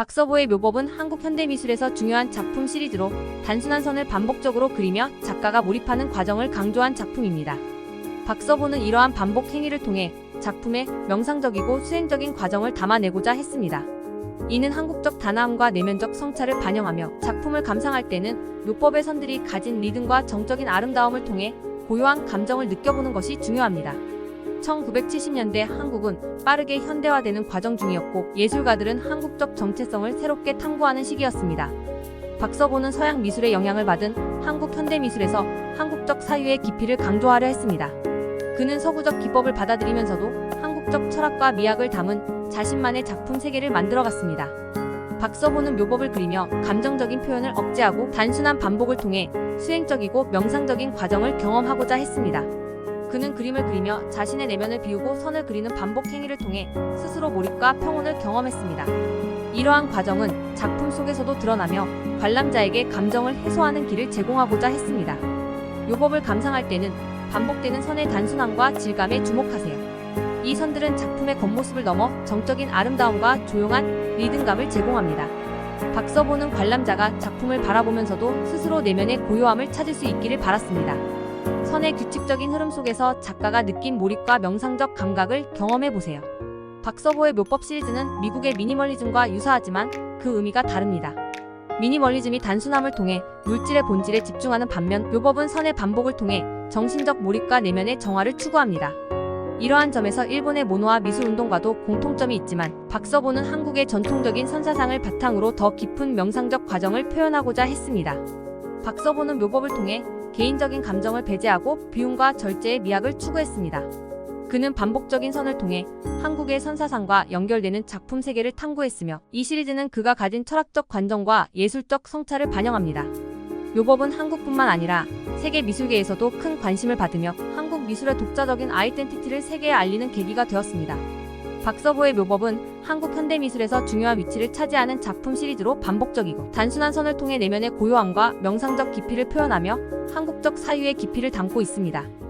박서보의 묘법은 한국 현대미술에서 중요한 작품 시리즈로 단순한 선을 반복적으로 그리며 작가가 몰입하는 과정을 강조한 작품입니다. 박서보는 이러한 반복 행위를 통해 작품의 명상적이고 수행적인 과정을 담아내고자 했습니다. 이는 한국적 단아함과 내면적 성찰을 반영하며 작품을 감상할 때는 묘법의 선들이 가진 리듬과 정적인 아름다움을 통해 고요한 감정을 느껴보는 것이 중요합니다. 1970년대 한국은 빠르게 현대화되는 과정 중이었고 예술가들은 한국적 정체성을 새롭게 탐구하는 시기였습니다. 박서보는 서양 미술의 영향을 받은 한국 현대미술에서 한국적 사유의 깊이를 강조하려 했습니다. 그는 서구적 기법을 받아들이면서도 한국적 철학과 미학을 담은 자신만의 작품 세계를 만들어갔습니다. 박서보는 묘법을 그리며 감정적인 표현을 억제하고 단순한 반복을 통해 수행적이고 명상적인 과정을 경험하고자 했습니다. 그는 그림을 그리며 자신의 내면을 비우고 선을 그리는 반복 행위를 통해 스스로 몰입과 평온을 경험했습니다. 이러한 과정은 작품 속에서도 드러나며 관람자에게 감정을 해소하는 길을 제공하고자 했습니다. 묘법을 감상할 때는 반복되는 선의 단순함과 질감에 주목하세요. 이 선들은 작품의 겉모습을 넘어 정적인 아름다움과 조용한 리듬감을 제공합니다. 박서보는 관람자가 작품을 바라보면서도 스스로 내면의 고요함을 찾을 수 있기를 바랐습니다. 선의 규칙적인 흐름 속에서 작가가 느낀 몰입과 명상적 감각을 경험해 보세요. 박서보의 묘법 시리즈는 미국의 미니멀리즘과 유사하지만 그 의미가 다릅니다. 미니멀리즘이 단순함을 통해 물질의 본질에 집중하는 반면 묘법은 선의 반복을 통해 정신적 몰입과 내면의 정화를 추구합니다. 이러한 점에서 일본의 모노화 미술 운동과도 공통점이 있지만 박서보는 한국의 전통적인 선사상을 바탕으로 더 깊은 명상적 과정을 표현하고자 했습니다. 박서보는 묘법을 통해 개인적인 감정을 배제하고 비움과 절제의 미학을 추구했습니다. 그는 반복적인 선을 통해 한국의 선사상과 연결되는 작품 세계를 탐구했으며 이 시리즈는 그가 가진 철학적 관점과 예술적 성찰을 반영합니다. 묘법은 한국뿐만 아니라 세계 미술계에서도 큰 관심을 받으며 한국 미술의 독자적인 아이덴티티를 세계에 알리는 계기가 되었습니다. 박서보의 묘법은 한국 현대미술에서 중요한 위치를 차지하는 작품 시리즈로 반복적이고 단순한 선을 통해 내면의 고요함과 명상적 깊이를 표현하며 한국적 사유의 깊이를 담고 있습니다.